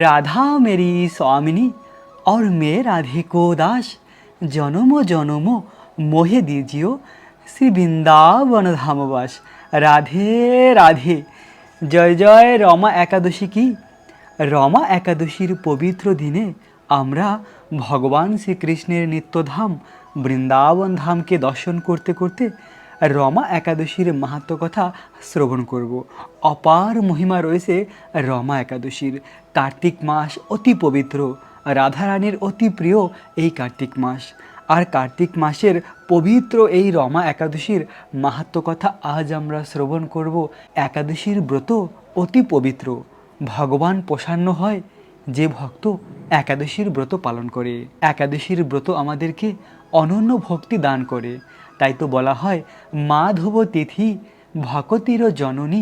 राधा मेरी स्वामिनी और मैं राधे को दास জনম জনম মোহে দিজিও শ্রী বৃন্দাবন ধামবাস রাধে রাধে জয় জয় রমা একাদশী কি রমা একাদশীর পবিত্র দিনে আমরা ভগবান শ্রীকৃষ্ণের নিত্যধাম বৃন্দাবন ধামকে দর্শন করতে করতে রমা একাদশীর মাহাত্ম কথা শ্রবণ করব। অপার মহিমা রয়েছে রমা একাদশীর। কার্তিক মাস অতি পবিত্র। রাধারানীর অতি প্রিয় এই কার্তিক মাস। আর কার্তিক মাসের পবিত্র এই রমা একাদশীর মাহাত্ম কথা আজ আমরা শ্রবণ করব। একাদশীর ব্রত অতি পবিত্র। ভগবান প্রসান্ন হয় যে ভক্ত একাদশীর ব্রত পালন করে। একাদশীর ব্রত আমাদেরকে অনন্য ভক্তি দান করে। তাই তো বলা হয়, মাধব তিথি ভকতির জননী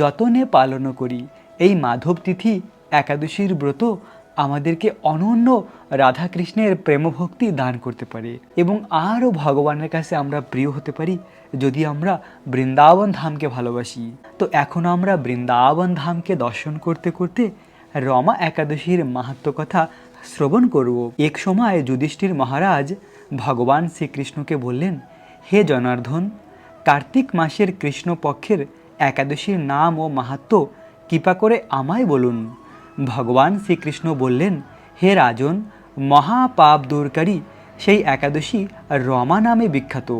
যতনে পালন করি। এই মাধব তিথি একাদশীর ব্রত আমাদেরকে অনন্য রাধাকৃষ্ণের প্রেমভক্তি দান করতে পারে এবং আরও ভগবানের কাছে আমরা প্রিয় হতে পারি যদি আমরা বৃন্দাবন ধামকে ভালোবাসি। তো এখন আমরা বৃন্দাবন ধামকে দর্শন করতে করতে রমা একাদশীর মাহাত্ম কথা শ্রবণ করব। এক সময় যুধিষ্ঠির মহারাজ ভগবান শ্রীকৃষ্ণকে বললেন হে জনার্দন, কার্তিক মাসের কৃষ্ণপক্ষের একাদশীর নাম ও মাহাত্ম কৃপা করে আমায় বলুন। ভগবান শ্রীকৃষ্ণ বললেন, হে রাজন, মহাপাপ দূরকারী, সেই একাদশী রমা নামে বিখ্যাত।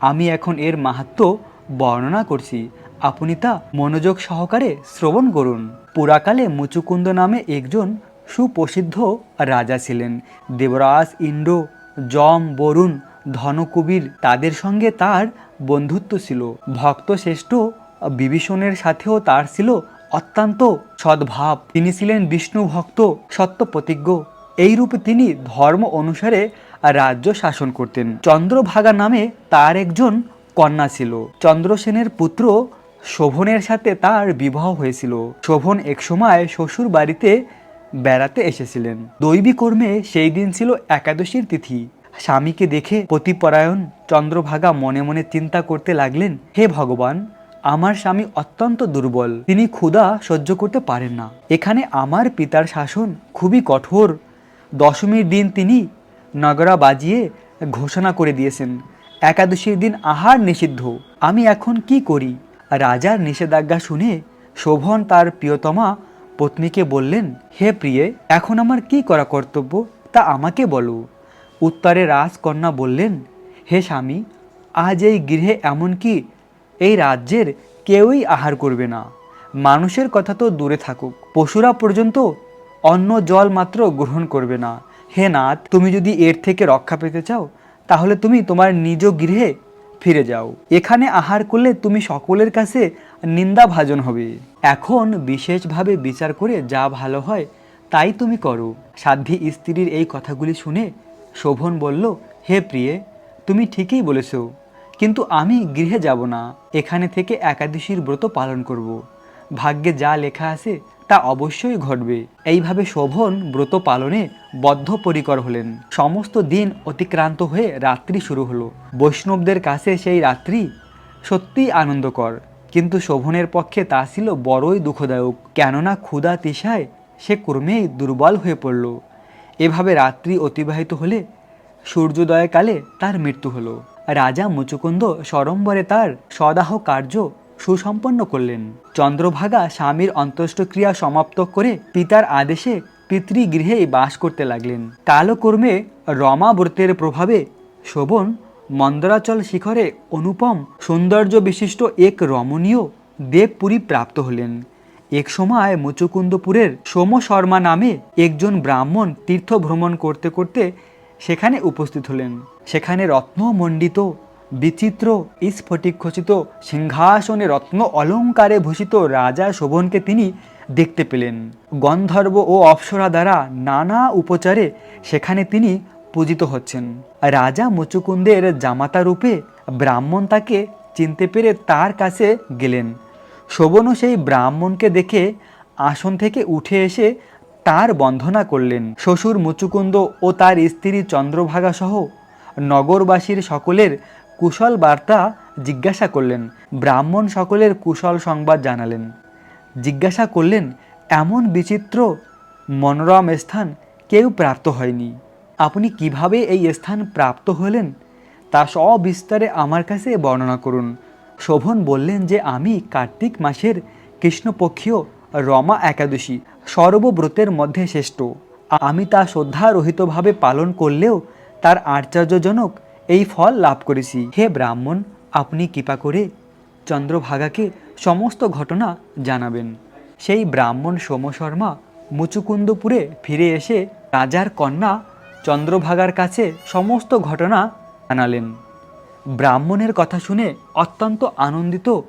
আমি এখন এর মাহাত্ম বর্ণনা করছি। আপনি তা মনোযোগ সহকারে শ্রবণ করুন। পুরাকালে মুচুকুন্দ নামে একজন সুপ্রসিদ্ধ রাজা ছিলেন। দেবরাজ ইন্দ্র, যম বরুণ ধনকুবীর তাদের সঙ্গে তার বন্ধুত্ব ছিল। ভক্ত শ্রেষ্ঠ বিভীষণের সাথেও তার ছিল অত্যন্ত সদ্ভাব। তিনি ছিলেন বিষ্ণু ভক্ত, সত্য প্রতিজ্ঞ। এইরূপে তিনি ধর্ম অনুসারে রাজ্য শাসন করতেন। চন্দ্রভাগা নামে তার একজন কন্যা ছিল। চন্দ্রসেনের পুত্র শোভনের সাথে তার বিবাহ হয়েছিল। শোভন একসময় শ্বশুর বাড়িতে বেড়াতে এসেছিলেন। দৈবী কর্মে সেই দিন ছিল একাদশীর তিথি। স্বামীকে দেখে পতিপরায়ণ চন্দ্রভাগা মনে মনে চিন্তা করতে লাগলেন, হে ভগবান, আমার স্বামী অত্যন্ত দুর্বল, তিনি ক্ষুধা সহ্য করতে পারেন না। এখানে আমার পিতার শাসন খুবই কঠোর। দশমীর দিন তিনি নগরা বাজিয়ে ঘোষণা করে দিয়েছেন, একাদশীর দিন আহার নিষিদ্ধ। আমি এখন কি করি? রাজার নিষেধাজ্ঞা শুনে শোভন তার প্রিয়তমা পত্নীকে বললেন, হে প্রিয়ে, এখন আমার কি করা কর্তব্য? তা আমাকে বলো। উত্তরে রাজকন্যা বললেন, হে স্বামী, আজ এই গৃহে এমনকি এই রাজ্যের কেউই আহার করবে না। মানুষের কথা তো দূরে থাকুক, পশুরা পর্যন্ত অন্ন জল মাত্র গ্রহণ করবে না। হে নাথ, তুমি যদি এর থেকে রক্ষা পেতে চাও, তাহলে তুমি তোমার নিজ গৃহে ফিরে যাও। এখানে আহার করলে তুমি সকলের কাছে নিন্দা ভাজন হবে। এখন বিশেষভাবে বিচার করে যা ভালো হয়, তাই তুমি করো। সাধ্বী স্ত্রীর এই কথাগুলি শুনে শোভন বলল, হে প্রিয়ে, তুমি ঠিকই বলেছ, কিন্তু আমি গৃহে যাব না। এখানে থেকে একাদশীর ব্রত পালন করব। ভাগ্যে যা লেখা আছে, তা অবশ্যই ঘটবে। এইভাবে শোভন ব্রত পালনে বদ্ধপরিকর হলেন। সমস্ত দিন অতিক্রান্ত হয়ে রাত্রি শুরু হলো। বৈষ্ণবদের কাছে সেই রাত্রি সত্যিই আনন্দকর, কিন্তু শোভনের পক্ষে তা ছিল বড়ই দুঃখদায়ক। কেননা ক্ষুধা তিসায় সে কর্মেই দুর্বল হয়ে পড়ল। এভাবে রাত্রি অতিবাহিত হলে সূর্যোদয়কালে তার মৃত্যু হলো। রাজা মুচুকুন্দ সরম্বরে তার সদাহ কার্য সুসম্পন্ন করলেন। চন্দ্রভাগা স্বামীর অন্ত্যেষ্টক্রিয়া সমাপ্ত করে পিতার আদেশে পিতৃগৃহেই বাস করতে লাগলেন। কালকর্মে রমাব্রতের প্রভাবে শোভন মন্দরাচল শিখরে অনুপম সৌন্দর্য বিশিষ্ট এক রমণীয় দেবপুরী প্রাপ্ত হলেন। এক সময় মুচুকুন্দপুরের সোম শর্মা নামে একজন ব্রাহ্মণ তীর্থ ভ্রমণ করতে করতে সেখানে উপস্থিত হলেন। সেখানে রত্নমণ্ডিত বিচিত্র স্ফটিক খচিত সিংহাসনে রত্ন অলঙ্কারে ভূষিত রাজা শোভনকে তিনি দেখতে পেলেন। গন্ধর্ব ও অপ্সরা দ্বারা নানা উপচারে সেখানে তিনি পূজিত হচ্ছেন। রাজা মুচুকুন্দের জামাতা রূপে ব্রাহ্মণ তাকে চিনতে পেরে তার কাছে গেলেন। শোভনও সেই ব্রাহ্মণকে দেখে আসন থেকে উঠে এসে তার বন্ধনা করলেন। শ্বশুর মুচুকুন্দ ও তার স্ত্রী চন্দ্রভাগা সহ নগরবাসীর সকলের কুশল বার্তা জিজ্ঞাসা করলেন। ব্রাহ্মণ সকলের কুশল সংবাদ জানালেন। জিজ্ঞাসা করলেন, এমন বিচিত্র মনোরম স্থান কেউ প্রাপ্ত হয়নি। আপনি কীভাবে এই স্থান প্রাপ্ত হলেন? তা সবিস্তারে আমার কাছে বর্ণনা করুন। শোভন বললেন যে আমি কার্তিক মাসের কৃষ্ণপক্ষীয় রমা একাদশী সর্বব্রতের মধ্যে শ্রেষ্ঠ। আমি তা শ্রদ্ধারহিতভাবে পালন করলেও তার আশ্চর্যজনক এই ফল লাভ করেছি। হে ব্রাহ্মণ, আপনি কৃপা করে চন্দ্রভাগাকে সমস্ত ঘটনা জানাবেন। সেই ব্রাহ্মণ সোম শর্মা মুচুকুন্দপুরে ফিরে এসে রাজার কন্যা চন্দ্রভাগার কাছে সমস্ত ঘটনা জানালেন। ব্রাহ্মণের কথা শুনে অত্যন্ত আনন্দিত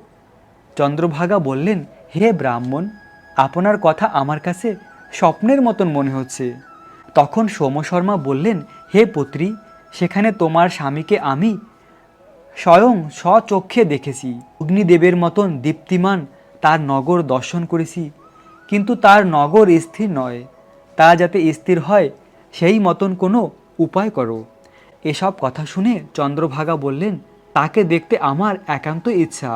চন্দ্রভাগা বললেন, হে ব্রাহ্মণ, আপনার কথা আমার কাছে স্বপ্নের মতন মনে হচ্ছে। তখন সোম শর্মা বললেন, হে পুত্রী, সেখানে তোমার স্বামীকে আমি স্বয়ং স্বচক্ষে দেখেছি। অগ্নিদেবের মতন দীপ্তিমান তার নগর দর্শন করেছি, কিন্তু তার নগর স্থির নয়। তা যাতে স্থির হয়, সেই মতন কোনো উপায় করো। এসব কথা শুনে চন্দ্রভাগা বললেন, তাকে দেখতে আমার একান্ত ইচ্ছা।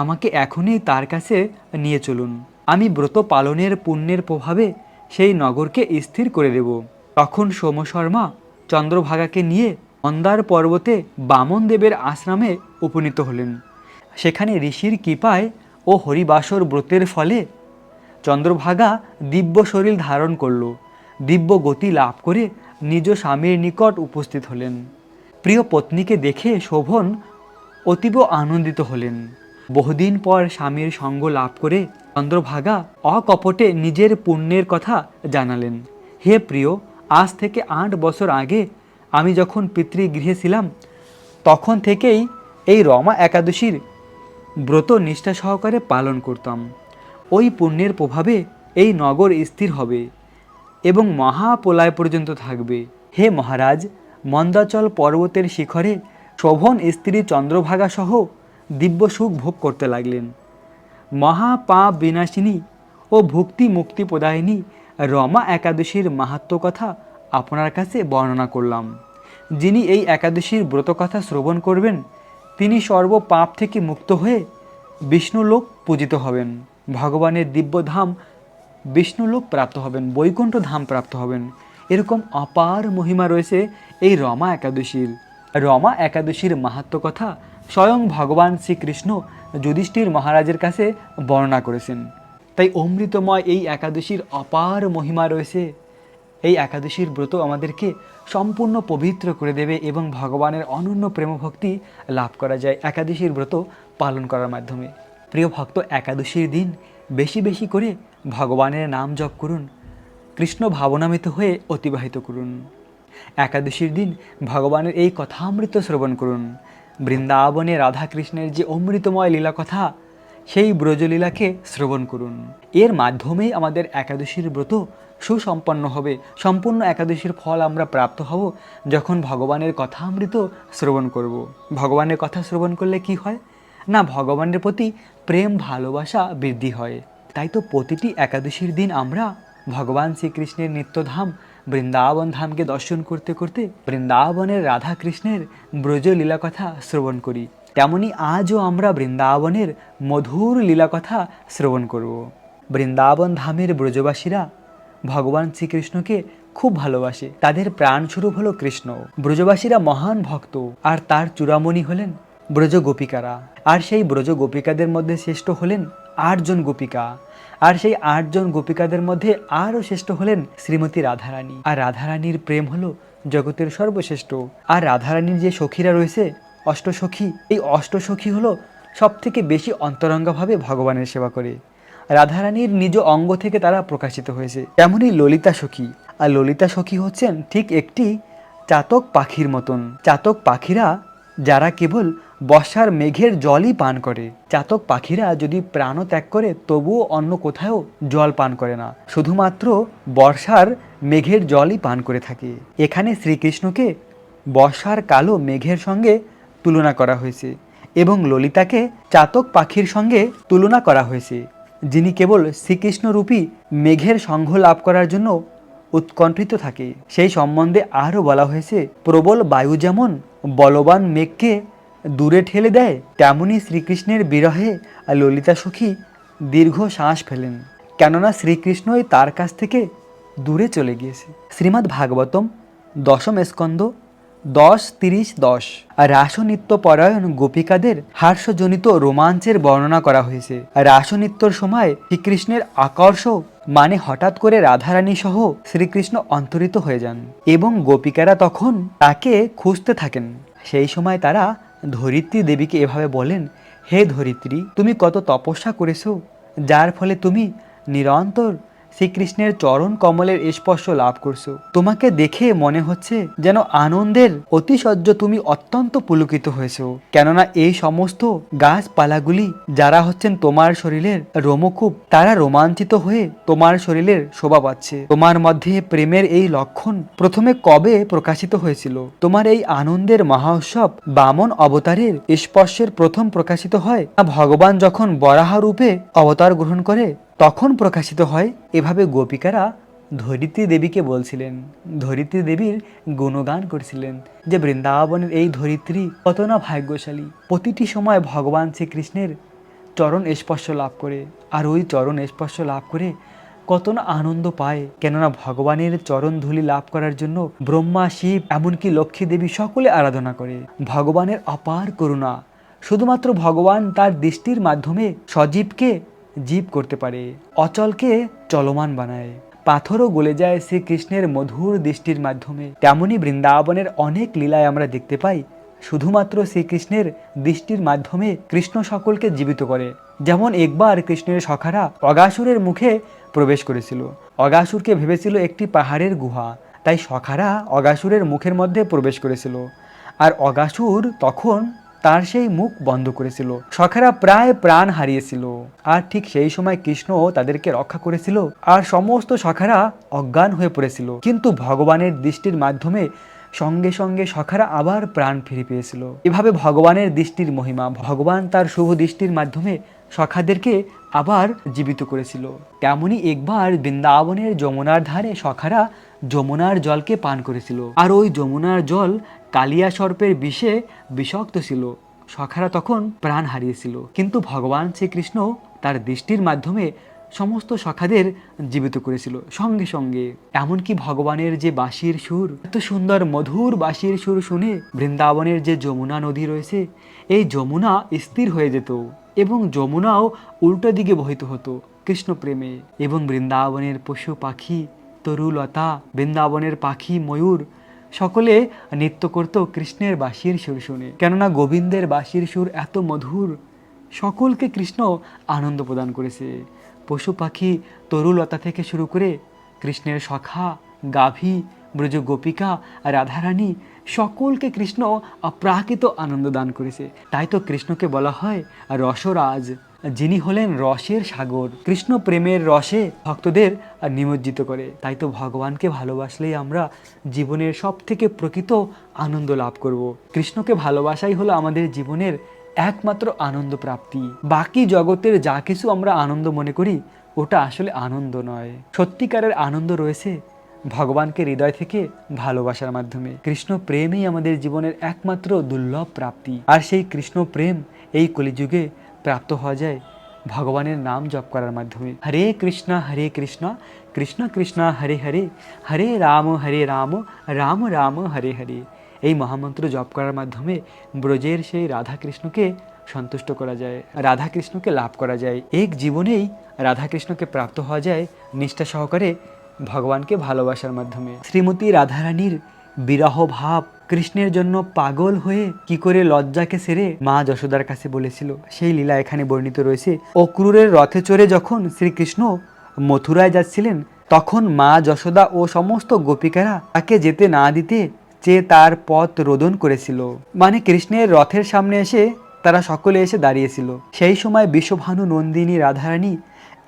আমাকে এখনই তার কাছে নিয়ে চলুন। আমি ব্রত পালনের পুণ্যের প্রভাবে সেই নগরকে স্থির করে দেব। তখন সোম শর্মা চন্দ্রভাগাকে নিয়ে মন্দার পর্বতে বামন দেবের আশ্রমে উপনীত হলেন। সেখানে ঋষির কৃপায় ও হরিবাসর ব্রতের ফলে চন্দ্রভাগা দিব্য শরীর ধারণ করল। দিব্য গতি লাভ করে নিজ স্বামীর নিকট উপস্থিত হলেন। প্রিয় পত্নীকে দেখে শোভন অতীব আনন্দিত হলেন। বহুদিন পর স্বামীর সঙ্গ লাভ করে চন্দ্রভাগা অকপটে নিজের পুণ্যের কথা জানালেন। হে প্রিয়, আজ থেকে আট বছর আগে আমি যখন পিতৃগৃহে ছিলাম, তখন থেকেই এই রমা একাদশীর ব্রত নিষ্ঠা সহকারে পালন করতাম। ওই পুণ্যের প্রভাবে এই নগর স্থির হবে। এবং মহাপলায় পর্যন্ত থাকবে। হে মহারাজ, মন্দাচল পর্বতের শিখরে শোভন স্ত্রী চন্দ্রভাগা সহ দিব্য সুখ ভোগ করতে লাগলেন। মহাপাপ বিনাশিনী ও ভক্তি মুক্তি প্রদায়িনী রমা একাদশীর মাহাত্ম কথা আপনার কাছে বর্ণনা করলাম। যিনি এই একাদশীর ব্রতকথা শ্রবণ করবেন, তিনি সর্ব পাপ থেকে মুক্ত হয়ে বিষ্ণুলোক পূজিত হবেন। ভগবানের দিব্যধাম বিষ্ণুলোক প্রাপ্ত হবেন, বৈকুণ্ঠ ধাম প্রাপ্ত হবেন। এরকম অপার মহিমা রয়েছে এই রমা একাদশীর। রমা একাদশীর মাহাত্ম কথা স্বয়ং ভগবান শ্রীকৃষ্ণ যুধিষ্ঠির মহারাজের কাছে বর্ণনা করেছেন। তাই অমৃতময় এই একাদশীর অপার মহিমা রয়েছে। এই একাদশীর ব্রত আমাদেরকে সম্পূর্ণ পবিত্র করে দেবে এবং ভগবানের অনন্য প্রেমভক্তি লাভ করা যায় একাদশীর ব্রত পালন করার মাধ্যমে। প্রিয় ভক্ত, একাদশীর দিন বেশি বেশি করে ভগবানের নাম জপ করুন, কৃষ্ণ ভাবনামিত হয়ে অতিবাহিত করুন। একাদশীর দিন ভগবানের এই কথা কথামৃত শ্রবণ করুন। বৃন্দাবনে রাধাকৃষ্ণের যে অমৃতময় লীলা কথা সেই ব্রজলীলাকে শ্রবণ করুন। এর মাধ্যমেই আমাদের একাদশীর ব্রত সুসম্পন্ন হবে। সম্পূর্ণ একাদশীর ফল আমরা প্রাপ্ত হব যখন ভগবানের কথা অমৃত শ্রবণ করব। ভগবানের কথা শ্রবণ করলে কি হয়? না, ভগবানের প্রতি প্রেম, ভালোবাসা বৃদ্ধি হয়। তাই তো প্রতিটি একাদশীর দিন আমরা ভগবান শ্রীকৃষ্ণের নিত্যধাম বৃন্দাবন ধামকে দর্শন করতে করতে বৃন্দাবনের রাধা কৃষ্ণের ব্রজ লীলা কথা শ্রবণ করি। তেমনি আজও আমরা বৃন্দাবনের মধুর লীলা কথা শ্রবণ করব। বৃন্দাবন ধামের ব্রজবাসীরা ভগবান শ্রীকৃষ্ণকে খুব ভালোবাসে। তাদের প্রাণস্বরূপ হলো কৃষ্ণ। ব্রজবাসীরা মহান ভক্ত। আর তার চূড়ামণি হলেন ব্রজ গোপিকারা আর সেই ব্রজ গোপিকাদের মধ্যে শ্রেষ্ঠ হলেন আটজন গোপিকা। আর সেই আটজন গোপিকাদের মধ্যে আরও শ্রেষ্ঠ হলেন শ্রীমতী রাধারানী। আর রাধারানীর প্রেম হলো জগতের সর্বশ্রেষ্ঠ। আর রাধারানীর যে সখীরা রয়েছে, অষ্টসখী, এই অষ্টসখী হলো সব থেকে বেশি অন্তরঙ্গভাবে ভগবানের সেবা করে। রাধারানীর নিজ অঙ্গ থেকে তারা প্রকাশিত হয়েছে। তেমনই ললিতা সখী। আর ললিতা সখী হচ্ছেন ঠিক একটি চাতক পাখির মতন। চাতক পাখিরা যারা কেবল বর্ষার মেঘের জলই পান করে, চাতক পাখিরা যদি প্রাণ ত্যাগ করে, তবুও অন্য কোথাও জল পান করে না। শুধুমাত্র বর্ষার মেঘের জলই পান করে থাকে। এখানে শ্রীকৃষ্ণকে বর্ষার কালো মেঘের সঙ্গে তুলনা করা হয়েছে এবং ললিতাকে চাতক পাখির সঙ্গে তুলনা করা হয়েছে, যিনি কেবল শ্রীকৃষ্ণরূপী মেঘের সংঘ লাভ করার জন্য উৎকণ্ঠিত থাকে। সেই সম্বন্ধে আরও বলা হয়েছে, প্রবল বায়ু যেমন বলবান মেঘকে দূরে ঠেলে দেয়, তেমনি শ্রীকৃষ্ণের বিরহে ললিতা সখী দীর্ঘ শ্বাস ফেলেন। কেননা শ্রীকৃষ্ণই তার কাছ থেকে দূরে চলে গিয়েছে। শ্রীমদ্ ভাগবতম দশম স্কন্দ দশ, তিরিশ, দশ। রাসনৃত্য পরায়ণ গোপিকাদের হাস্যজনিত রোমাঞ্চের বর্ণনা করা হয়েছে। রাসনৃত্যর সময় শ্রীকৃষ্ণের আকর্ষ মানে হঠাৎ করে রাধারানী সহ শ্রীকৃষ্ণ অন্তরিত হয়ে যান এবং গোপিকারা তখন তাকে খুঁজতে থাকেন। সেই সময় তারা ধরিত্রী দেবীকে এভাবে বলেন, হে ধরিত্রী, তুমি কত তপস্যা করেছ, যার ফলে তুমি নিরন্তর শ্রীকৃষ্ণের চরণ কমলের স্পর্শ লাভ করছ। তোমাকে দেখে মনে হচ্ছে যেন আনন্দের অতিশয্য তুমি অত্যন্ত পুলকিত হয়েছো। কেননা এই সমস্ত গাছপালাগুলি যারা হচ্ছেন তোমার শরীরের রোমকূপ, তারা রোমাঞ্চিত হয়ে তোমার শরীরের শোভা পাচ্ছে। তোমার মধ্যে প্রেমের এই লক্ষণ প্রথমে কবে প্রকাশিত হয়েছিল? তোমার এই আনন্দের মহোৎসব বামন অবতারের স্পর্শের প্রথম প্রকাশিত হয়। ভগবান যখন বরাহ রূপে অবতার গ্রহণ করে তখন প্রকাশিত হয়, এভাবে গোপিকারা ধরিত্রী দেবীকে বলছিলেন। ধরিত্রী দেবীর গুণগান করছিলেন যে বৃন্দাবনের এই ধরিত্রী কত না ভাগ্যশালী। প্রতিটি সময় ভগবান শ্রীকৃষ্ণের চরণ স্পর্শ লাভ করে আর ওই চরণ স্পর্শ লাভ করে কত না আনন্দ পায়। কেননা ভগবানের চরণ ধুলি লাভ করার জন্য ব্রহ্মা, শিব, এমনকি লক্ষ্মী দেবী সকলে আরাধনা করে। ভগবানের অপার করুণা। শুধুমাত্র ভগবান তার দৃষ্টির মাধ্যমে সজীবকে জীব করতে পারে। অচলকে চলমান বানায়। পাথরও গলে যায় শ্রীকৃষ্ণের মধুর দৃষ্টির মাধ্যমে। তেমনি বৃন্দাবনের অনেক লীলায় আমরা দেখতে পাই, শুধুমাত্র শ্রীকৃষ্ণের দৃষ্টির মাধ্যমে কৃষ্ণ সকলকে জীবিত করে। যেমন একবার কৃষ্ণের সখারা অগাসুরের মুখে প্রবেশ করেছিল। অগাসুরকে ভেবেছিল একটি পাহাড়ের গুহা, তাই সখারা অগাসুরের মুখের মধ্যে প্রবেশ করেছিল। আর অগাসুর তখন তার সেই মুখ বন্ধ করেছিল। সখারা প্রায় প্রাণ হারিয়েছিল। আর ঠিক সেই সময় কৃষ্ণ তাদেরকে রক্ষা করেছিল আর সমস্ত সখারা অজ্ঞান হয়ে পড়েছিল। কিন্তু ভগবানের দৃষ্টির মাধ্যমে সঙ্গে সঙ্গে সখারা আবার প্রাণ ফিরে পেয়েছিল। এভাবে ভগবানের দৃষ্টির মহিমা, ভগবান তার শুভ দৃষ্টির মাধ্যমে সখাদেরকে আবার জীবিত করেছিল। তেমনি একবার বৃন্দাবনের যমুনার ধারে সখারা যমুনার জলকে পান করেছিল। আর ওই যমুনার জল কালিয়া সর্পের বিষে বিষাক্ত ছিল। সখারা তখন প্রাণ হারিয়েছিল। কিন্তু ভগবান শ্রীকৃষ্ণ তার দৃষ্টির মাধ্যমে সমস্ত সখাদের জীবিত করেছিল সঙ্গে সঙ্গে। এমনকি ভগবানের যে বাঁশির সুর, এত সুন্দর মধুর বাঁশির সুর শুনে বৃন্দাবনের যে যমুনা নদী রয়েছে, এই যমুনা স্থির হয়ে যেত এবং যমুনাও উল্টো দিকে বহিত হতো কৃষ্ণ প্রেমে এবং বৃন্দাবনের পশু পাখি তরুলতা, বৃন্দাবনের পাখি, ময়ূর, সকলে নৃত্য করত কৃষ্ণের বাঁশির সুর শুনে। কেননা গোবিন্দের বাঁশির সুর এত মধুর, সকলকে কৃষ্ণ আনন্দ প্রদান করেছে। পশু পাখি তরুলতা থেকে শুরু করে কৃষ্ণের সখা, গাভী ব্রজ গোপিকা রাধারানী, সকলকে কৃষ্ণ অপ্রাকৃত আনন্দ দান করেছে। তাই তো কৃষ্ণকে বলা হয় রসরাজ। যিনি হলেন রসের সাগর। কৃষ্ণ প্রেমের রসে ভক্তদের নিমজ্জিত করে। তাই তো ভগবানকে ভালোবাসলেই আমরা জীবনের সব থেকে প্রকৃত আনন্দ লাভ করব। কৃষ্ণকে ভালোবাসাই হলো আমাদের জীবনের একমাত্র আনন্দ প্রাপ্তি। বাকি জগতের যা কিছু আমরা আনন্দ মনে করি, ওটা আসলে আনন্দ নয়। সত্যিকারের আনন্দ রয়েছে ভগবানকে হৃদয় থেকে ভালোবাসার মাধ্যমে। কৃষ্ণ প্রেমই আমাদের জীবনের একমাত্র দুর্লভ প্রাপ্তি। আর সেই কৃষ্ণ প্রেম এই কলিযুগে প্রাপ্ত হওয়া যায় ভগবানের নাম জপ করার মাধ্যমে। হরে কৃষ্ণ হরে কৃষ্ণ কৃষ্ণ কৃষ্ণ, হরে হরে হরে রাম হরে রাম রাম রাম, হরে হরে। এই মহামন্ত্র জপ করার মাধ্যমে ব্রজের সেই রাধাকৃষ্ণকে সন্তুষ্ট করা যায়, রাধাকৃষ্ণকে লাভ করা যায়। এক জীবনেই রাধাকৃষ্ণকে প্রাপ্ত হওয়া যায় নিষ্ঠা সহকারে ভগবানকে ভালোবাসার মাধ্যমে। শ্রীমতী রাধারানীর বিরহ ভাব কৃষ্ণের জন্য পাগল হয়ে কি করে লজ্জাকে সেরে মা যশোদার কাছে বলেছিল, সেই লীলা এখানে বর্ণিত রয়েছে। অক্রুরের রথে চড়ে যখন শ্রীকৃষ্ণ মথুরায় যাচ্ছিলেন, তখন মা যশোদা ও সমস্ত গোপিকারা তাকে যেতে না দিতে চেয়ে তার পথ রোদন করেছিল। মানে কৃষ্ণের রথের সামনে এসে তারা সকলে এসে দাঁড়িয়েছিল। সেই সময় বিশ্বভানু নন্দিনী রাধারানী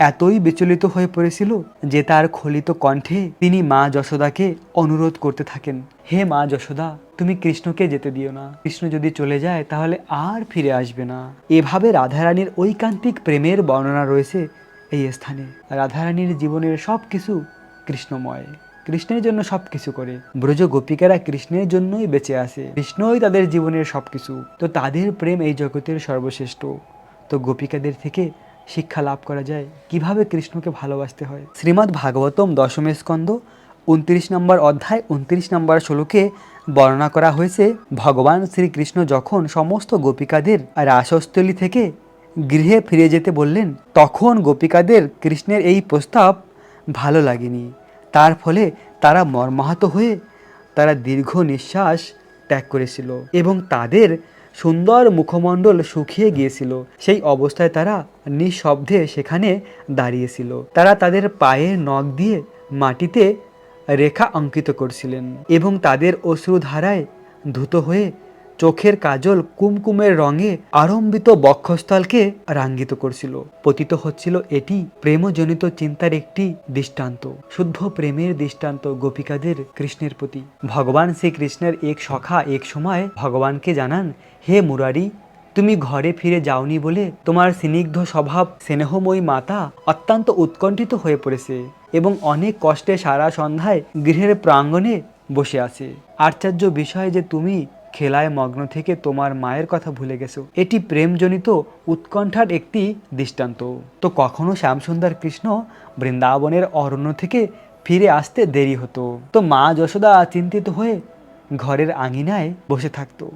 এতই বিচলিত হয়ে পড়েছিল যে তার খলিত কণ্ঠে তিনি মা যশোদাকে অনুরোধ করতে থাকেন, হে মা যশোদা, তুমি কৃষ্ণকে যেতে দিও না। কৃষ্ণ যদি চলে যায়, তাহলে আর ফিরে আসবে না। এভাবে রাধারানীর ঐকান্তিক প্রেমের বর্ণনা রয়েছে এই স্থানে। রাধারানীর জীবনের সব কিছু কৃষ্ণময়। কৃষ্ণের জন্য সব কিছু করে। ব্রজ গোপিকারা কৃষ্ণের জন্যই বেঁচে আসে কৃষ্ণই তাদের জীবনের সব কিছু তো তাদের প্রেম এই জগতের সর্বশ্রেষ্ঠ। তো গোপিকাদের থেকে শিক্ষা লাভ করা যায়? কীভাবে কৃষ্ণকে ভালোবাসতে হয়? শ্রীমদ্ ভাগবতম দশম স্কন্দ উনত্রিশ নম্বর অধ্যায়, উনত্রিশ নম্বর শ্লোকে বর্ণনা করা হয়েছে, ভগবান শ্রীকৃষ্ণ যখন সমস্ত গোপিকাদের রাসস্থলী থেকে গৃহে ফিরে যেতে বললেন, তখন গোপিকাদের কৃষ্ণের এই প্রস্তাব ভালো লাগেনি। তার ফলে তারা মর্মাহত হয়ে তারা দীর্ঘ নিঃশ্বাস ত্যাগ করেছিল এবং তাদের সুন্দর মুখমণ্ডল শুকিয়ে গিয়েছিল। সেই অবস্থায় তারা নিঃশব্দে সেখানে দাঁড়িয়েছিল। তারা তাদের পায়ের নখ দিয়ে মাটিতে রেখা অঙ্কিত করছিলেন এবং তাদের অশ্রুধারায় ধুত হয়ে চোখের কাজল কুমকুমের রঙে আরম্বিত বক্ষস্থলকে রাঙ্গিত করছিল। পতিত হচ্ছিল এটি প্রেমজনিত চিন্তার একটি দৃষ্টান্ত, শুদ্ধ প্রেমের দৃষ্টান্ত গোপিকাদের কৃষ্ণের প্রতি। ভগবান শ্রীকৃষ্ণের এক সখা এক সময় ভগবানকে জানান, হে মুরারি, তুমি ঘরে ফিরে যাওনি বলে তোমার স্নিগ্ধ স্বভাব স্নেহময়ী মাতা অত্যন্ত উৎকণ্ঠিত হয়ে পড়েছে এবং অনেক কষ্টে সারা সন্ধ্যায় গৃহের প্রাঙ্গণে বসে আছে। আশ্চর্য বিষয় যে তুমি খেলায় মগ্ন থেকে তোমার মায়ের কথা ভুলে গেছো। এটি প্রেমজনিত, উৎকণ্ঠার একটি দৃষ্টান্ত। তো কখনো শ্যামসুন্দর কৃষ্ণ বৃন্দাবনের অরণ্য থেকে ফিরে আসতে দেরি হতো। তো মা যশোদা চিন্তিত হয়ে ঘরের আঙিনায় বসে থাকতো।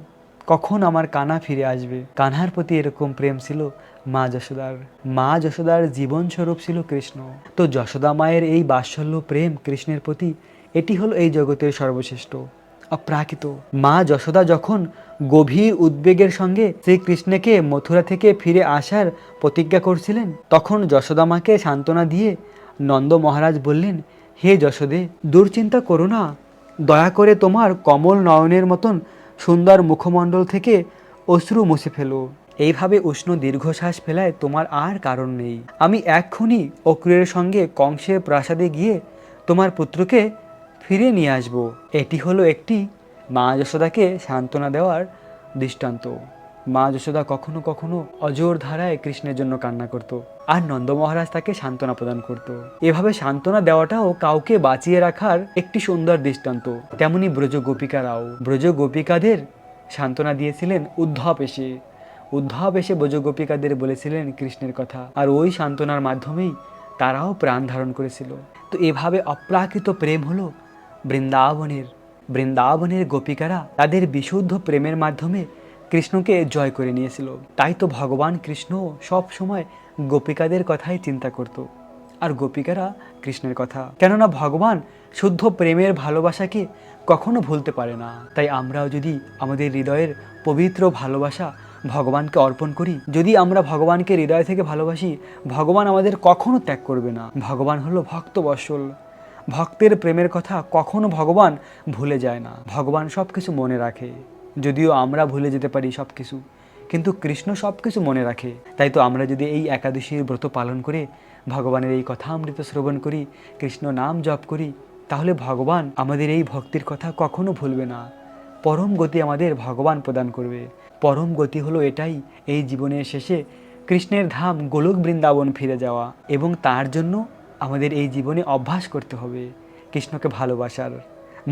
কখন আমার কানা ফিরে আসবে? কানহার প্রতি এরকম প্রেম ছিল মা যশোদার। মা যশোদার জীবন স্বরূপ ছিল কৃষ্ণ। তো যশোদা মায়ের এই বাৎসল্য প্রেম কৃষ্ণের প্রতি, এটি হলো এই জগতের সর্বশ্রেষ্ঠ। অপ্রাকৃত। মা যশোদা যখন গভীর উদ্বেগের সঙ্গে শ্রীকৃষ্ণকে মথুরা থেকে ফিরে আসার প্রতিজ্ঞা করছিলেন, তখন যশোদা মাকে সান্ত্বনা দিয়ে নন্দ মহারাজ বললেন, হে যশোদে দুশ্চিন্তা করো না। দয়া করে তোমার কমল নয়নের মতন সুন্দর মুখমণ্ডল থেকে অশ্রু মুছে ফেলো। এইভাবে উষ্ণ দীর্ঘশ্বাস ফেলায় তোমার আর কারণ নেই। আমি এক্ষুনি অক্রুরের সঙ্গে কংসের প্রাসাদে গিয়ে তোমার পুত্রকে ফিরে নিয়ে আসব। এটি হলো একটি মা যশোদাকে সান্ত্বনা দেওয়ার দৃষ্টান্ত। মা যশোদা কখনো কখনো অজোর ধারায় কৃষ্ণের জন্য কান্না করত আর নন্দ মহারাজ তাকে সান্ত্বনা প্রদান করত। এভাবে সান্ত্বনা দেওয়াটাও কাউকে বাঁচিয়ে রাখার একটি সুন্দর দৃষ্টান্ত। তেমনি ব্রজ গোপিকারাও। ব্রজ গোপিকাদের সান্ত্বনা দিয়েছিলেন উদ্ধব এসে। উদ্ধব এসে ব্রজ গোপিকাদের বলেছিলেন কৃষ্ণের কথা আর ওই সান্ত্বনার মাধ্যমেই তারাও প্রাণ ধারণ করেছিল। তো এভাবে অপ্রাকৃত প্রেম হলো বৃন্দাবনের বৃন্দাবনের গোপিকারা তাদের বিশুদ্ধ প্রেমের মাধ্যমে কৃষ্ণকে জয় করে নিয়েছিল। তাই তো ভগবান কৃষ্ণ সব সময় গোপিকাদের কথাই চিন্তা করত আর গোপিকারা কৃষ্ণের কথা। কেননা ভগবান শুদ্ধ প্রেমের ভালোবাসাকে কখনো ভুলতে পারে না। তাই আমরাও যদি আমাদের হৃদয়ের পবিত্র ভালোবাসা ভগবানকে অর্পণ করি, যদি আমরা ভগবানকে হৃদয় থেকে ভালোবাসি, ভগবান আমাদের কখনো ত্যাগ করবে না। ভগবান হলো ভক্ত বৎসল ভক্তের প্রেমের কথা কখনো ভগবান ভুলে যায় না। ভগবান সব কিছু মনে রাখে। যদিও আমরা ভুলে যেতে পারি সব কিছু কিন্তু কৃষ্ণ সব কিছু মনে রাখে। তাই তো আমরা যদি এই একাদশীর ব্রত পালন করে ভগবানের এই কথা অমৃত শ্রবণ করি, কৃষ্ণ নাম জপ করি, তাহলে ভগবান আমাদের এই ভক্তির কথা কখনো ভুলবে না। পরম গতি আমাদের ভগবান প্রদান করবে। পরম গতি হলো এটাই, এই জীবনের শেষে কৃষ্ণের ধাম গোলক বৃন্দাবন ফিরে যাওয়া এবং তার জন্য আমাদের এই জীবনে অভ্যাস করতে হবে, কৃষ্ণকে ভালোবাসার।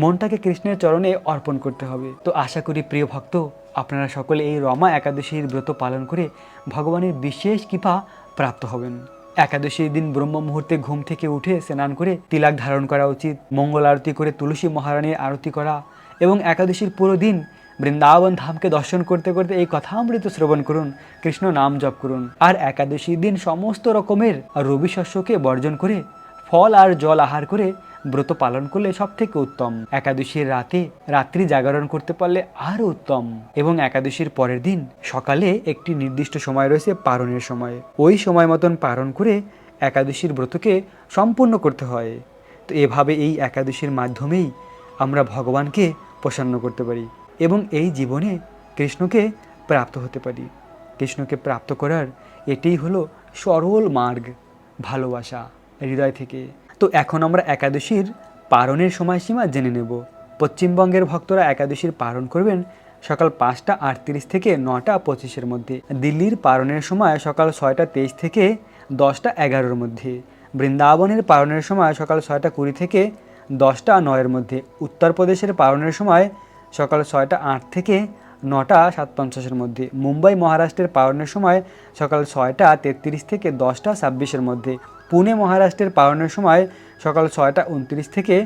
মনটাকে কৃষ্ণের চরণে অর্পণ করতে হবে। তো আশা করি প্রিয় ভক্ত, আপনারা সকলে এই রমা একাদশীর ব্রত পালন করে ভগবানের বিশেষ কৃপা প্রাপ্ত হবেন। একাদশীর দিন ব্রহ্ম মুহূর্তে ঘুম থেকে উঠে স্নান করে তিলাক ধারণ করা উচিত, মঙ্গল আরতি করে তুলসী মহারানীর আরতি করা এবং একাদশীর পুরো দিন বৃন্দাবন ধামকে দর্শন করতে করতে এই কথা কথামৃত শ্রবণ করুন, কৃষ্ণ নাম জপ করুন, আর একাদশীর দিন সমস্ত রকমের রবি শস্যকে বর্জন করে ফল আর জল আহার করে ব্রত পালন করলে সব থেকে উত্তম। একাদশীর রাতে রাত্রি জাগরণ করতে পারলে আরও উত্তম। এবং একাদশীর পরের দিন সকালে একটি নির্দিষ্ট সময় রয়েছে পারণের সময়। ওই সময় মতন পালন করে একাদশীর ব্রতকে সম্পূর্ণ করতে হয়। তো এভাবে এই একাদশীর মাধ্যমেই আমরা ভগবানকে প্রসন্ন করতে পারি। এবং এই জীবনে কৃষ্ণকে প্রাপ্ত হতে পারি। কৃষ্ণকে প্রাপ্ত করার এটাই হলো সরল মার্গ ভালোবাসা হৃদয় থেকে। তো এখন আমরা একাদশীর পারণের সময়সীমা জেনে নেব। পশ্চিমবঙ্গের ভক্তরা একাদশীর পালন করবেন সকাল পাঁচটা আটত্রিশ থেকে নটা পঁচিশের মধ্যে। দিল্লির পালনের সময় সকাল ছয়টা তেইশ থেকে দশটা এগারোর মধ্যে। বৃন্দাবনের পালনের সময় সকাল ছয়টা কুড়ি থেকে দশটা নয়ের মধ্যে। উত্তরপ্রদেশের পালনের সময় সকাল ছয়টা আট থেকে নটা সাত পঞ্চাশের মধ্যে। মুম্বাই, মহারাষ্ট্রের পালনের সময় সকাল ছয়টা তেত্রিশ থেকে দশটা ছাব্বিশের মধ্যে। পুনে, মহারাষ্ট্রের পালনের সময় সকাল ছয়টা উনত্রিশ থেকে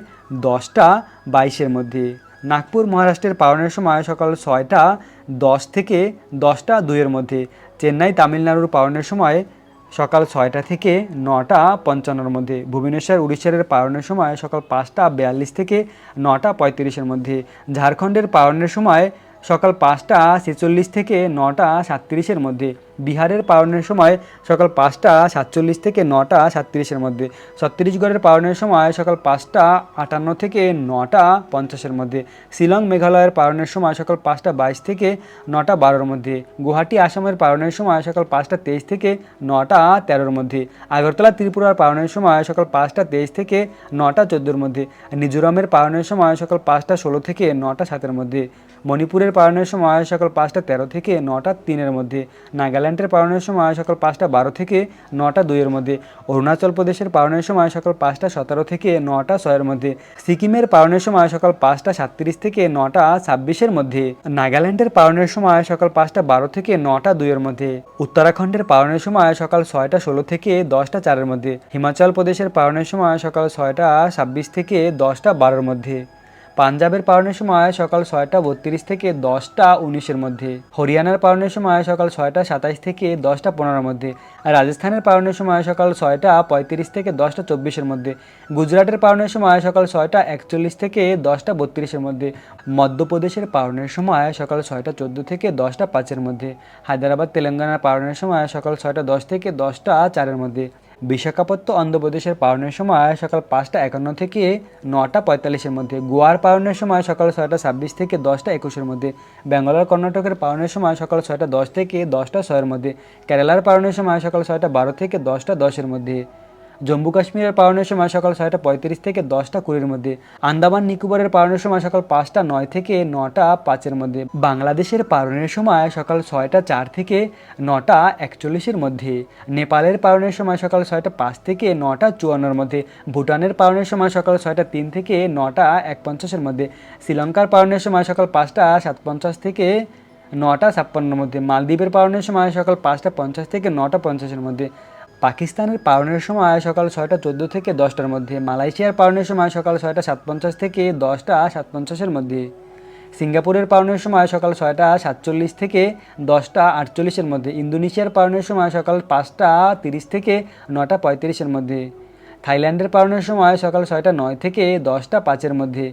দশটা বাইশের মধ্যে। নাগপুর, মহারাষ্ট্রের পালনের সময় সকাল ছয়টা দশ থেকে দশটা দুইয়ের মধ্যে। চেন্নাই, তামিলনাড়ুর পালনের সময় সকাল ছয়টা থেকে নটা পঞ্চান্নর মধ্যে। ভুবনেশ্বর, উড়িষ্যার পারণের সময় সকাল পাঁচটা বিয়াল্লিশ থেকে নটা পঁয়ত্রিশের মধ্যে। ঝাড়খণ্ডের পারণের সময় সকাল পাঁচটা ছেচল্লিশ থেকে নটা সাতত্রিশের মধ্যে। বিহারের পালনের সময় সকাল পাঁচটা সাতচল্লিশ থেকে নটা সাতত্রিশের মধ্যে। ছত্তিশগড়ের পালনের সময় সকাল পাঁচটা আটান্ন থেকে নটা পঞ্চাশের মধ্যে। শিলং মেঘালয়ের পালনের সময় সকাল পাঁচটা বাইশ থেকে নটা বারোর মধ্যে। গুয়াহাটি, আসামের পালনের সময় সকাল পাঁচটা তেইশ থেকে নটা তেরোর মধ্যে। আগরতলা, ত্রিপুরার পালনের সময় সকাল পাঁচটা তেইশ থেকে নটা চোদ্দোর মধ্যে। মিজোরামের পালনের সময় সকাল পাঁচটা ষোলো থেকে নটা সাতের মধ্যে। মণিপুরের পালনের সময় সকাল পাঁচটা তেরো থেকে নটা তিনের মধ্যে। নাগাল্যান্ডের পালনের সময় সকাল পাঁচটা বারো থেকে নটা দুইয়ের মধ্যে। অরুণাচল প্রদেশের পালনের সময় সকাল পাঁচটা সতেরো থেকে নটা ছয়ের মধ্যে। সিকিমের পালনের সময় সকাল পাঁচটা সাতত্রিশ থেকে নটা ছাব্বিশের মধ্যে। নাগাল্যান্ডের পালনের সময় সকাল পাঁচটা বারো থেকে নটা দুইয়ের মধ্যে। উত্তরাখণ্ডের পালনের সময় সকাল ছয়টা ষোলো থেকে দশটা চারের মধ্যে। হিমাচল প্রদেশের পালনের সময় সকাল ছয়টা ছাব্বিশ থেকে দশটা বারোর মধ্যে। পাঞ্জাবের পালনের সময় সকাল ছয়টা বত্রিশ থেকে দশটা উনিশের মধ্যে, হরিয়ানার পালনের সময় সকাল ছয়টা সাতাইশ থেকে দশটা পনেরোর মধ্যে, আর রাজস্থানের পালনের সময় সকাল ছয়টা পঁয়ত্রিশ থেকে দশটা চব্বিশের মধ্যে, গুজরাটের পালনের সময় সকাল ছয়টা একচল্লিশ থেকে দশটা বত্রিশের মধ্যে, মধ্যপ্রদেশের পালনের সময় সকাল ছয়টা চোদ্দ থেকে দশটা পাঁচের মধ্যে, হায়দ্রাবাদ তেলেঙ্গানার পালনের সময় সকাল ছয়টা দশ থেকে দশটা চারের মধ্যে বিশাখাপত্ত অন্ধ্রপ্রদেশের পালনের সময় সকাল পাঁচটা একান্ন থেকে নটা পঁয়তাল্লিশের মধ্যে, গোয়ার পালনের সময় সকাল ছয়টা ছাব্বিশ থেকে দশটা একুশের মধ্যে ব্যাঙ্গালোর কর্ণাটকের পালনের সময় সকাল ছয়টা দশ থেকে দশটা ছয়ের মধ্যে, কেরালার পালনের সময় সকাল ছয়টা বারো থেকে দশটা দশের মধ্যে। জম্মু কাশ্মীরের পালনের সময় সকাল ছয়টা পঁয়ত্রিশ থেকে দশটা কুড়ির মধ্যে, আন্দামান নিকোবরের পালনের সময় সকাল পাঁচটা নয় থেকে নটা পাঁচের মধ্যে, বাংলাদেশের পালনের সময় সকাল ছয়টা চার থেকে নটা একচল্লিশের মধ্যে, নেপালের পালনের সময় সকাল ছয়টা পাঁচ থেকে নটা চুয়ান্নর মধ্যে, ভুটানের পালনের সময় সকাল ছয়টা তিন থেকে নটা এক পঞ্চাশের মধ্যে, শ্রীলঙ্কার পালনের সময় সকাল পাঁচটা সাত পঞ্চাশ থেকে নটা ছাপ্পান্নর মধ্যে, মালদ্বীপের পালনের সময় সকাল পাঁচটা পঞ্চাশ থেকে নটা পঞ্চাশের মধ্যে পাকিস্তানের পালনের সময় সকাল ছয়টা চোদ্দ থেকে দশটার মধ্যে, মালয়েশিয়ার পালনের সময় সকাল ছয়টা সাত পঞ্চাশ থেকে দশটা সাত পঞ্চাশের মধ্যে, সিঙ্গাপুরের পালনের সময় সকাল ছয়টা সাতচল্লিশ থেকে দশটা আটচল্লিশের মধ্যে, ইন্দোনেশিয়ার পালনের সময় সকাল পাঁচটা তিরিশ থেকে নটা পঁয়ত্রিশের মধ্যে, থাইল্যান্ডের পালনের সময় সকাল ছয়টা নয় থেকে দশটা পাঁচের মধ্যে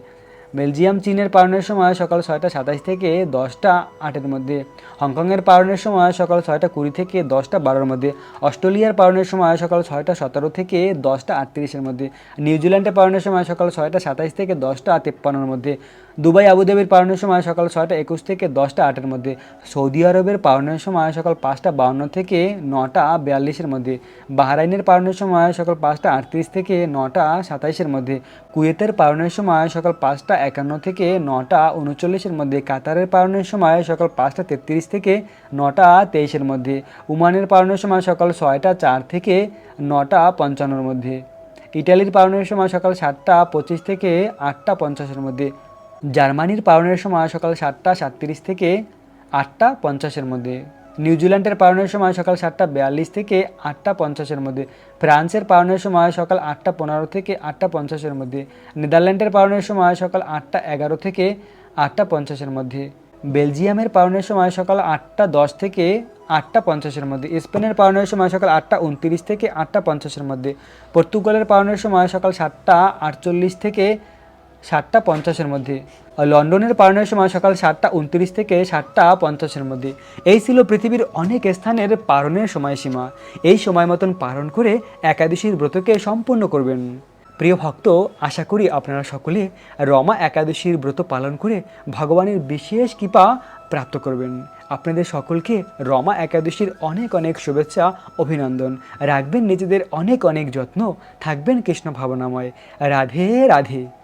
বেলজিয়াম, চীনের পালনের সময় সকাল ছয়টা সাতাশ থেকে দশটা আটের মধ্যে। হংকংয়ের পালনের সময় সকাল ছয়টা কুড়ি থেকে দশটা বারোর মধ্যে। অস্ট্রেলিয়ার পালনের সময় সকাল ছয়টা সতেরো থেকে দশটা আটত্রিশের মধ্যে। নিউজিল্যান্ডের পালনের সময় সকাল ছয়টা সাতাশ থেকে দশটা তেপ্পান্নর মধ্যে। দুবাই আবুধাবির পালনের সময় সকাল ছয়টা একুশ থেকে দশটা আটের মধ্যে, সৌদি আরবের পালনের সময় সকাল পাঁচটা বাউন্ন থেকে নটা বিয়াল্লিশের মধ্যে, বাহরাইনের পালনের সময় সকাল পাঁচটা আটত্রিশ থেকে নটা সাতাইশের মধ্যে, কুয়েতের পালনের সময় সকাল পাঁচটা একান্ন থেকে নটা উনচল্লিশের মধ্যে, কাতারের পালনের সময় সকাল পাঁচটা তেত্রিশ থেকে নটা তেইশের মধ্যে উমানের পালনের সময় সকাল ছয়টা চার থেকে নটা পঞ্চান্নর মধ্যে, ইটালির পালনের সময় সকাল সাতটা পঁচিশ থেকে আটটা পঞ্চাশের মধ্যে জার্মানির পালনের সময় সকাল সাতটা সাতত্রিশ থেকে আটটা পঞ্চাশের মধ্যে। নিউজিল্যান্ডের পালনের সময় সকাল সাতটা বিয়াল্লিশ থেকে আটটা পঞ্চাশের মধ্যে। ফ্রান্সের পালনের সময় সকাল আটটা পনেরো থেকে আটটা পঞ্চাশের মধ্যে। নেদারল্যান্ডের পালনের সময় সকাল আটটা এগারো থেকে আটটা পঞ্চাশের মধ্যে। বেলজিয়ামের পালনের সময় সকাল আটটা দশ থেকে আটটা পঞ্চাশের মধ্যে। স্পেনের পালনের সময় সকাল আটটা উনত্রিশ থেকে আটটা পঞ্চাশের মধ্যে। পর্তুগালের পালনের সময় সকাল সাতটা আটচল্লিশ থেকে সাতটা পঞ্চাশের মধ্যে। লন্ডনের পালনের সময় সকাল সাতটা উনত্রিশ থেকে সাতটা পঞ্চাশের মধ্যে। এই ছিল পৃথিবীর অনেক স্থানের পালনের সময়সীমা। এই সময় মতন পালন করে একাদশীর ব্রতকে সম্পূর্ণ করবেন। প্রিয় ভক্ত, আশা করি আপনারা সকলে রমা একাদশীর ব্রত পালন করে ভগবানের বিশেষ কৃপা প্রাপ্ত করবেন। আপনাদের সকলকে রমা একাদশীর অনেক অনেক শুভেচ্ছা, অভিনন্দন। রাখবেন নিজেদের অনেক অনেক যত্ন। থাকবেন কৃষ্ণ ভাবনাময়। রাধে রাধে।